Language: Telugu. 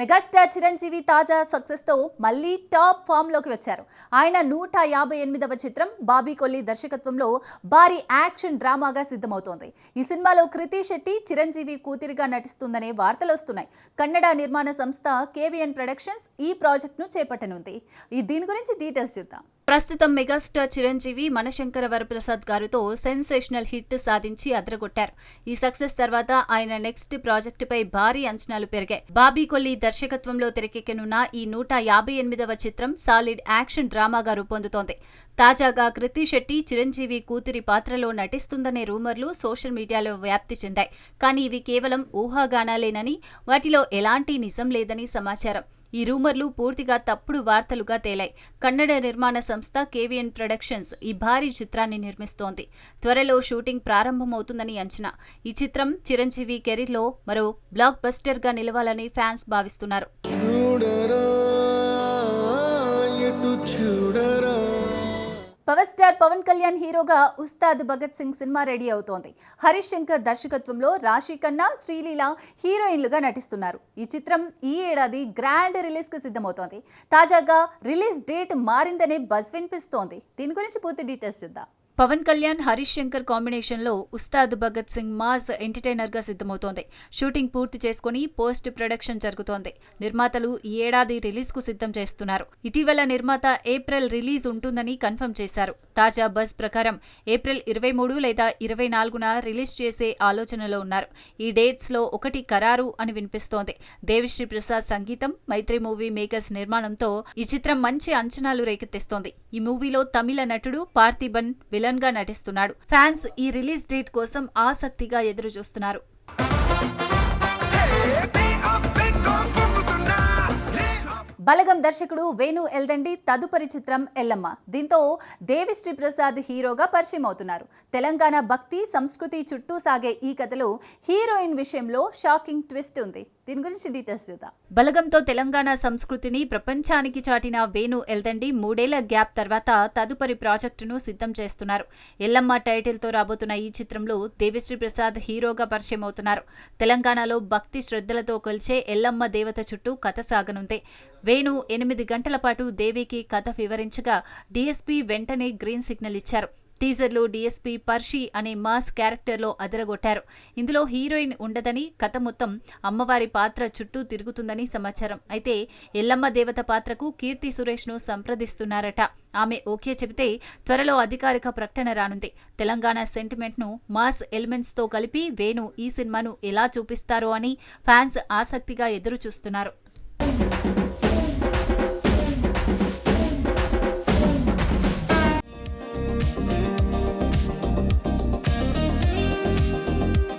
మెగాస్టార్ చిరంజీవి తాజా సక్సెస్తో మళ్ళీ టాప్ ఫామ్లోకి వచ్చారు. ఆయన నూట యాభై ఎనిమిదవ చిత్రం బాబీ కొల్లి దర్శకత్వంలో భారీ యాక్షన్ డ్రామాగా సిద్ధమవుతోంది. ఈ సినిమాలో కృతి శెట్టి చిరంజీవి కూతురిగా నటిస్తుందనే వార్తలు వస్తున్నాయి. కన్నడ నిర్మాణ సంస్థ కేవీఎన్ ప్రొడక్షన్స్ ఈ ప్రాజెక్ట్ను చేపట్టనుంది దీని గురించి డీటెయిల్స్ చూద్దాం. ప్రస్తుతం మెగాస్టార్ చిరంజీవి మనశంకర వరప్రసాద్ గారితో సెన్సేషనల్ హిట్ సాధించి అదరగొట్టారు. ఈ సక్సెస్ తర్వాత ఆయన నెక్స్ట్ ప్రాజెక్టుపై భారీ అంచనాలు పెరిగాయి. బాబీ కొల్లి దర్శకత్వంలో తెరకెక్కనున్న ఈ నూట యాభై ఎనిమిదవ చిత్రం సాలిడ్ యాక్షన్ డ్రామాగా రూపొందుతోంది. తాజాగా కృతి శెట్టి చిరంజీవి కూతురి పాత్రలో నటిస్తుందనే రూమర్లు సోషల్ మీడియాలో వ్యాప్తి చెందాయి. కానీ ఇవి కేవలం ఊహాగానాలేనని వాటిలో ఎలాంటి నిజం లేదని సమాచారం. ఈ రూమర్లు పూర్తిగా తప్పుడు వార్తలుగా తేలాయి. కన్నడ నిర్మాణ సంస్థ కేవీఎన్ ప్రొడక్షన్స్ ఈ భారీ చిత్రాన్ని నిర్మిస్తోంది. త్వరలో షూటింగ్ ప్రారంభమవుతుందని అంచనా. ఈ చిత్రం చిరంజీవి కెరీర్లో మరో బ్లాక్ బస్టర్గా నిలవాలని ఫ్యాన్స్ భావిస్తున్నారు. చూడరా పవర్ స్టార్ పవన్ కళ్యాణ్ హీరోగా ఉస్తాద్ భగత్ సింగ్ సినిమా రెడీ అవుతోంది. హరీష్ శంకర్ దర్శకత్వంలో రాశి ఖన్నా శ్రీలీల హీరోయిన్లుగా నటిస్తున్నారు. ఈ చిత్రం ఈ ఏడాది గ్రాండ్ రిలీజ్కు సిద్ధమవుతోంది. తాజాగా రిలీజ్ డేట్ మారిందనే బజ్ వినిపిస్తోంది. దీని గురించి పూర్తి డీటెయిల్స్ చూద్దాం. పవన్ కళ్యాణ్ హరీష్ శంకర్ కాంబినేషన్లో ఉస్తాద్ భగత్ సింగ్ మాస్ ఎంటర్టైనర్గా సిద్ధమవుతోంది. షూటింగ్ పూర్తి చేసుకుని పోస్ట్ ప్రొడక్షన్ జరుగుతోంది. నిర్మాతలు ఈ ఏడాది రిలీజ్కు సిద్ధం చేస్తున్నారు. ఇటీవల నిర్మాత ఏప్రిల్ రిలీజ్ ఉంటుందని కన్ఫర్మ్ చేశారు. తాజా బస్ ప్రకారం ఏప్రిల్ ఇరవై మూడు లేదా ఇరవై నాలుగున రిలీజ్ చేసే ఆలోచనలో ఉన్నారు. ఈ డేట్స్లో ఒకటి ఖరారు అని వినిపిస్తోంది. దేవిశ్రీ ప్రసాద్ సంగీతం మైత్రి మూవీ మేకర్స్ నిర్మాణంతో ఈ చిత్రం మంచి అంచనాలు రేకెత్తిస్తోంది. ఈ మూవీలో తమిళ నటుడు పార్థిబన్ విలన్గా నటిస్తున్నాడు. ఫ్యాన్స్ ఈ రిలీజ్ డేట్ కోసం ఆసక్తిగా ఎదురు చూస్తున్నారు బలగం దర్శకుడు వేణు ఎల్దండి తదుపరి చిత్రం ఎల్లమ్మ. దీంతో దేవిశ్రీ ప్రసాద్ హీరోగా పరిచయం అవుతున్నారు తెలంగాణ భక్తి సంస్కృతి చుట్టూ సాగే ఈ కథలో హీరోయిన్ విషయంలో షాకింగ్ ట్విస్ట్ ఉంది. దీని గురించి డీటెయిల్స్ చూద్దాం. బలగంతో తెలంగాణ సంస్కృతిని ప్రపంచానికి చాటిన వేణు ఎల్దండి మూడేళ్ళ గ్యాప్ తర్వాత తదుపరి ప్రాజెక్టును సిద్ధం చేస్తున్నారు. ఎల్లమ్మ టైటిల్తో రాబోతున్న ఈ చిత్రంలో దేవిశ్రీ ప్రసాద్ హీరోగా పరిచయం అవుతున్నారు తెలంగాణలో భక్తి శ్రద్ధలతో కొలిచే ఎల్లమ్మ దేవత చుట్టూ కథ సాగనుంది. వేణు ఎనిమిది గంటల పాటు దేవికి కథ వివరించగా డీఎస్పీ వెంటనే గ్రీన్ సిగ్నల్ ఇచ్చారు. టీజర్లో డీఎస్పీ పర్షి అనే మాస్ క్యారెక్టర్లో అదరగొట్టారు. ఇందులో హీరోయిన్ ఉండదని కథ మొత్తం అమ్మవారి పాత్ర చుట్టూ తిరుగుతుందని సమాచారం. అయితే ఎల్లమ్మ దేవత పాత్రకు కీర్తి సురేష్ను సంప్రదిస్తున్నారట. ఆమె ఓకే చెబితే త్వరలో అధికారిక ప్రకటన రానుంది. తెలంగాణ సెంటిమెంట్ను మాస్ ఎలిమెంట్స్తో కలిపి వేణు ఈ సినిమాను ఎలా చూపిస్తారో అని ఫ్యాన్స్ ఆసక్తిగా ఎదురు చూస్తున్నారు